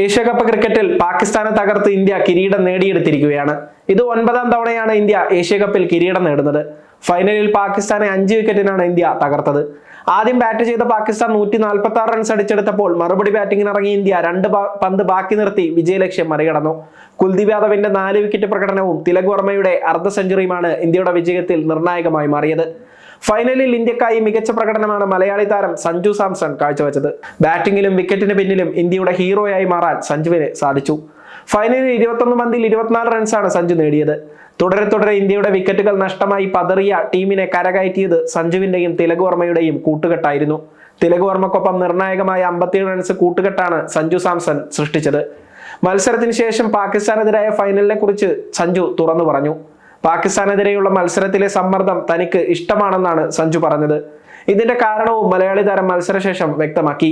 Asia cup ക്രിക്കറ്റിൽ പാകിസ്ഥാനെ തകർത്ത് ഇന്ത്യ കിരീടം നേടിയെടുത്തിരിക്കുകയാണ്. ഇത് ഒൻപതാം തവണയാണ് ഇന്ത്യ ഏഷ്യ കപ്പിൽ കിരീടം നേടുന്നത്. ഫൈനലിൽ പാകിസ്ഥാനെ അഞ്ച് വിക്കറ്റിനാണ് ഇന്ത്യ തകർത്തത്. ആദ്യം ബാറ്റ് ചെയ്ത പാകിസ്ഥാൻ നൂറ്റി നാൽപ്പത്തി ആറ് റൺസ് അടിച്ചെടുത്തപ്പോൾ മറുപടി ബാറ്റിംഗിന് ഇറങ്ങിയ ഇന്ത്യ രണ്ട് പന്ത് ബാക്കി നിർത്തി വിജയലക്ഷ്യം മറികടന്നു. കുൽദീപ് യാദവിന്റെ നാല് വിക്കറ്റ് പ്രകടനവും തിലക് വർമ്മയുടെ അർദ്ധ സെഞ്ചുറിയുമാണ് ഇന്ത്യയുടെ വിജയത്തിൽ നിർണായകമായി മാറിയത്. ഫൈനലിൽ ഇന്ത്യക്കായി മികച്ച പ്രകടനമാണ് മലയാളി താരം സഞ്ജു സാംസൺ കാഴ്ചവെച്ചത്. ബാറ്റിംഗിലും വിക്കറ്റിന് പിന്നിലും ഇന്ത്യയുടെ ഹീറോയായി മാറാൻ സഞ്ജുവിന് സാധിച്ചു. ഫൈനലിൽ ഇരുപത്തൊന്ന് പന്തിൽ ഇരുപത്തിനാല് റൺസാണ് സഞ്ജു നേടിയത്. തുടരെ തുടരെ ഇന്ത്യയുടെ വിക്കറ്റുകൾ നഷ്ടമായി പതറിയ ടീമിനെ കരകയറ്റിയത് സഞ്ജുവിന്റെയും തിലക് വർമ്മയുടെയും കൂട്ടുകെട്ടായിരുന്നു. തിലക് വർമ്മക്കൊപ്പം നിർണായകമായ അമ്പത്തിയേഴ് റൺസ് കൂട്ടുകെട്ടാണ് സഞ്ജു സാംസൺ സൃഷ്ടിച്ചത്. മത്സരത്തിന് ശേഷം പാകിസ്ഥാനെതിരായ ഫൈനലിനെ കുറിച്ച് സഞ്ജു തുറന്നു പറഞ്ഞു. പാകിസ്ഥാനെതിരെയുള്ള മത്സരത്തിലെ സമ്മർദ്ദം തനിക്ക് ഇഷ്ടമാണെന്നാണ് സഞ്ജു പറഞ്ഞത്. ഇതിന്റെ കാരണവും മലയാളി താരം മത്സരശേഷം വ്യക്തമാക്കി.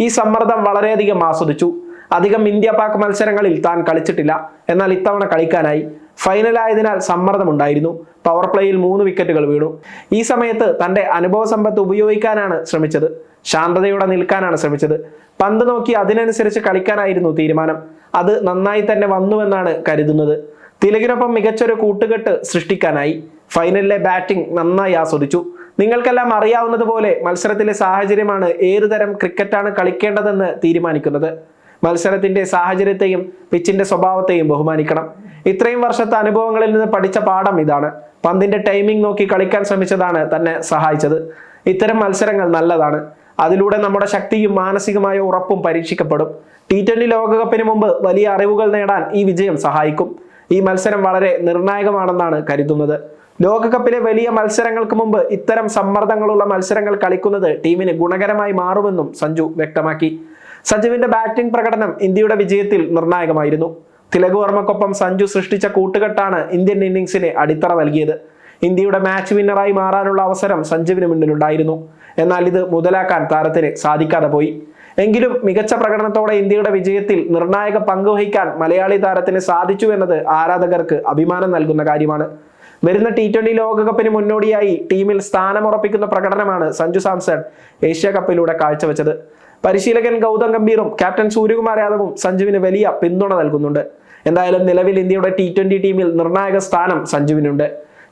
ഈ സമ്മർദ്ദം വളരെയധികം ആസ്വദിച്ചു. അധികം ഇന്ത്യ പാക് മത്സരങ്ങളിൽ താൻ കളിച്ചിട്ടില്ല. എന്നാൽ ഇത്തവണ കളിക്കാനായി ഫൈനലായതിനാൽ സമ്മർദ്ദമുണ്ടായിരുന്നു. പവർ പ്ലേയിൽ മൂന്ന് വിക്കറ്റുകൾ വീണു. ഈ സമയത്ത് തന്റെ അനുഭവ സമ്പത്ത് ഉപയോഗിക്കാനാണ് ശ്രമിച്ചത്. ശാന്തതയോടെ നിൽക്കാനാണ് ശ്രമിച്ചത്. പന്ത് നോക്കി അതിനനുസരിച്ച് കളിക്കാനായിരുന്നു തീരുമാനം. അത് നന്നായി തന്നെ വന്നുവെന്നാണ് കരുതുന്നത്. തിലകിനൊപ്പം മികച്ചൊരു കൂട്ടുകെട്ട് സൃഷ്ടിക്കാനായി ഫൈനലിലെ ബാറ്റിംഗ് നന്നായി ആസ്വദിച്ചു. നിങ്ങൾക്കെല്ലാം അറിയാവുന്നതുപോലെ മത്സരത്തിലെ സാഹചര്യമാണ് ഏതു തരം ക്രിക്കറ്റാണ് കളിക്കേണ്ടതെന്ന് തീരുമാനിക്കുന്നത്. മത്സരത്തിന്റെ സാഹചര്യത്തെയും പിച്ചിന്റെ സ്വഭാവത്തെയും ബഹുമാനിക്കണം. ഇത്രയും വർഷത്തെ അനുഭവങ്ങളിൽ നിന്ന് പഠിച്ച പാഠം ഇതാണ്. പന്തിന്റെ ടൈമിംഗ് നോക്കി കളിക്കാൻ ശ്രമിച്ചതാണ് തന്നെ സഹായിച്ചത്. ഇത്തരം മത്സരങ്ങൾ നല്ലതാണ്. അതിലൂടെ നമ്മുടെ ശക്തിയും മാനസികമായ ഉറപ്പും പരീക്ഷിക്കപ്പെടും. ടി ട്വന്റി ലോകകപ്പിന് മുമ്പ് വലിയ അറിവുകൾ നേടാൻ ഈ വിജയം സഹായിക്കും. ഈ മത്സരം വളരെ നിർണായകമാണെന്നാണ് കരുതുന്നത്. ലോകകപ്പിലെ വലിയ മത്സരങ്ങൾക്ക് മുമ്പ് ഇത്തരം സമ്മർദ്ദങ്ങളുള്ള മത്സരങ്ങൾ കളിക്കുന്നത് ടീമിന് ഗുണകരമായി മാറുമെന്നും സഞ്ജു വ്യക്തമാക്കി. സഞ്ജുവിന്റെ ബാറ്റിംഗ് പ്രകടനം ഇന്ത്യയുടെ വിജയത്തിൽ നിർണായകമായിരുന്നു. തിലക് വർമ്മക്കൊപ്പം സഞ്ജു സൃഷ്ടിച്ച കൂട്ടുകെട്ടാണ് ഇന്ത്യൻ ഇന്നിംഗ്സിന് അടിത്തറ നൽകിയത്. ഇന്ത്യയുടെ മാച്ച് വിന്നറായി മാറാനുള്ള അവസരം സഞ്ജുവിന് മുന്നിലുണ്ടായിരുന്നു. എന്നാൽ ഇത് മുതലാക്കാൻ താരത്തിന് സാധിക്കാതെ പോയി. എങ്കിലും മികച്ച പ്രകടനത്തോടെ ഇന്ത്യയുടെ വിജയത്തിൽ നിർണായക പങ്കുവഹിക്കാൻ മലയാളി താരത്തിന് സാധിച്ചു എന്നത് ആരാധകർക്ക് അഭിമാനം നൽകുന്ന കാര്യമാണ്. വരുന്ന ടി ട്വന്റി ലോകകപ്പിന് മുന്നോടിയായി ടീമിൽ സ്ഥാനമുറപ്പിക്കുന്ന പ്രകടനമാണ് സഞ്ജു സാംസൺ ഏഷ്യ കപ്പിലൂടെ കാഴ്ചവെച്ചത്. പരിശീലകൻ ഗൗതം ഗംഭീറും ക്യാപ്റ്റൻ സൂര്യകുമാർ യാദവും സഞ്ജുവിന് വലിയ പിന്തുണ നൽകുന്നുണ്ട്. എന്തായാലും നിലവിൽ ഇന്ത്യയുടെ ടി ട്വന്റി ടീമിൽ നിർണായക സ്ഥാനം സഞ്ജുവിനുണ്ട്.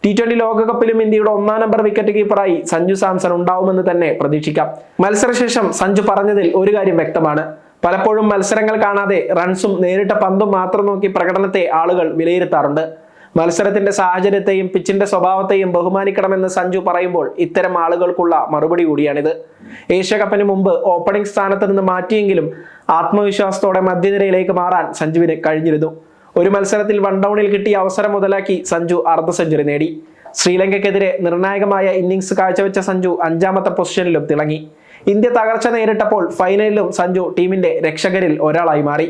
ടി ട്വന്റി ലോകകപ്പിലും ഇന്ത്യയുടെ ഒന്നാം നമ്പർ വിക്കറ്റ് കീപ്പറായി സഞ്ജു സാംസൺ ഉണ്ടാവുമെന്ന് തന്നെ പ്രതീക്ഷിക്കാം. മത്സരശേഷം സഞ്ജു പറഞ്ഞതിൽ ഒരു കാര്യം വ്യക്തമാണ്. പലപ്പോഴും മത്സരങ്ങൾ കാണാതെ റൺസും നേരിട്ട പന്തും മാത്രം നോക്കി പ്രകടനത്തെ ആളുകൾ വിലയിരുത്താറുണ്ട്. മത്സരത്തിന്റെ സാഹചര്യത്തെയും പിച്ചിന്റെ സ്വഭാവത്തെയും ബഹുമാനിക്കണമെന്ന് സഞ്ജു പറയുമ്പോൾ ഇത്തരം ആളുകൾക്കുള്ള മറുപടി കൂടിയാണിത്. ഏഷ്യ കപ്പിന് മുമ്പ് ഓപ്പണിംഗ് സ്ഥാനത്ത് നിന്ന് മാറ്റിയെങ്കിലും ആത്മവിശ്വാസത്തോടെ മധ്യനിരയിലേക്ക് മാറാൻ സഞ്ജുവിന് കഴിഞ്ഞിരുന്നു. ഒരു മത്സരത്തിൽ വൺ ഡൗണിൽ കിട്ടിയ അവസരം മുതലാക്കി സഞ്ജു അർദ്ധ സെഞ്ചുറി നേടി. ശ്രീലങ്കയ്ക്കെതിരെ നിർണായകമായ ഇന്നിംഗ്സ് കാഴ്ചവെച്ച സഞ്ജു അഞ്ചാമത്തെ പൊസിഷനിലും തിളങ്ങി. ഇന്ത്യ തകർച്ച നേരിട്ടപ്പോൾ ഫൈനലിലും സഞ്ജു ടീമിന്റെ രക്ഷകരിൽ ഒരാളായി മാറി.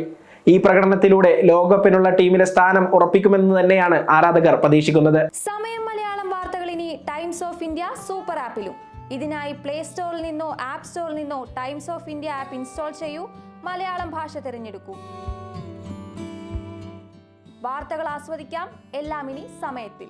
ഈ പ്രകടനത്തിലൂടെ ലോകകപ്പിനുള്ള ടീമിലെ സ്ഥാനം ഉറപ്പിക്കുമെന്ന് തന്നെയാണ് ആരാധകർ പ്രതീക്ഷിക്കുന്നത്. സമയം മലയാളം വാർത്തകൾ ഇനി ടൈംസ് ഓഫ് ഇന്ത്യ സൂപ്പർ ആപ്പിലും. ഇതിനായി പ്ലേ സ്റ്റോറിൽ നിന്നോ ആപ്പ് സ്റ്റോറിൽ നിന്നോ Times of India app install ചെയ്യൂ. മലയാളം ഭാഷ തിരഞ്ഞെടുക്കൂ. വാർത്തകൾ ആസ്വദിക്കാം. എല്ലാം ഇനി സമയത്തിൽ.